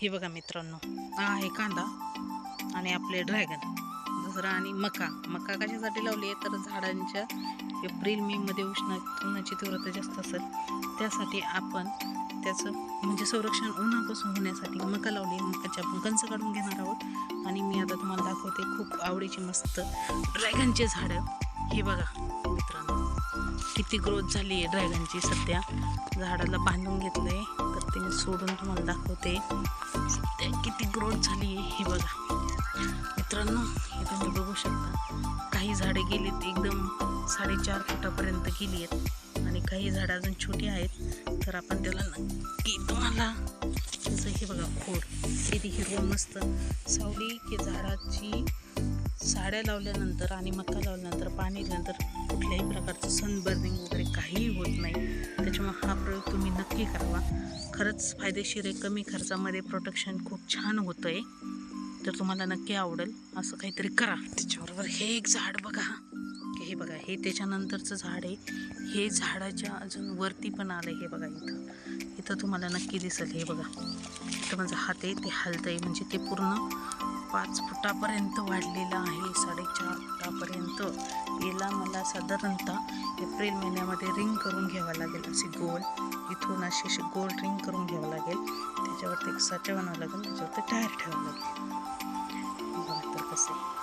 हे बघा मित्रांनो. हा आहे कांदा आणि आपले ड्रॅगन दुसरा आणि मका. मका कशासाठी लावली आहे? तर झाडांच्या एप्रिल मे मध्ये उष्ण उन्हाची तीव्रता जास्त असेल त्यासाठी आपण त्याचं म्हणजे संरक्षण उन्हापासून होण्यासाठी मका लावली आहे. मकाचे आपण कंच काढून घेणार आहोत. आणि मी आता तुम्हाला दाखवते खूप आवडीची मस्त ड्रॅगनचे झाडं. हे बघा मित्रांनो किती ग्रोथ झाली आहे ड्रॅगनची. सध्या झाडाला बांधून घेतलं आहे तर सोडून तुम्हाला दाखवते. सध्या किती ग्रोथ झाली आहे हे बघा. मित्रांनो हे तुम्ही बघू शकता. काही झाडे गेलीत एकदम साडेचार फुटापर्यंत गेली आहेत. आणि काही झाडं अजून छोटी आहेत. तर आपण त्याला नक्की तुम्हाला त्याचं हे बघा खोड. किती हिरवं मस्त सावली की झाडाची साड्या लावल्यानंतर आणि मका लावल्यानंतर पाणी दिल्यानंतर कुठल्याही प्रकारचं सनबर्निंग काहीही होत नाही. त्याच्यामुळे हा प्रयोग तुम्ही नक्की करावा. खरंच फायदेशीर आहे. कमी खर्चामध्ये प्रोटेक्शन खूप छान होतं आहे तर तुम्हाला नक्की आवडेल. असं काहीतरी करा. त्याच्याबरोबर हे एक झाड बघा. हे बघा. हे त्याच्यानंतरचं झाड आहे. हे झाडाच्या अजून वरती पण आलं हे बघा इथं. इथं तुम्हाला नक्की दिसेल हे बघा. इथं माझा हात आहे. ते हलतं आहे म्हणजे ते पूर्ण पाच फुटापर्यंत वाढलेलं आहे. साडेचार फुटापर्यंत. याला मला साधारणतः एप्रिल महिन्यामध्ये रिंग करून घ्यावं लागेल अशी गोल. इथून अशी अशी गोल रिंग करून घ्यावं लागेल. त्याच्यावरती एक साचा बनावं लागेल. त्याच्यावरती टायर ठेवावं लागेल. बघा तर कसं आहे.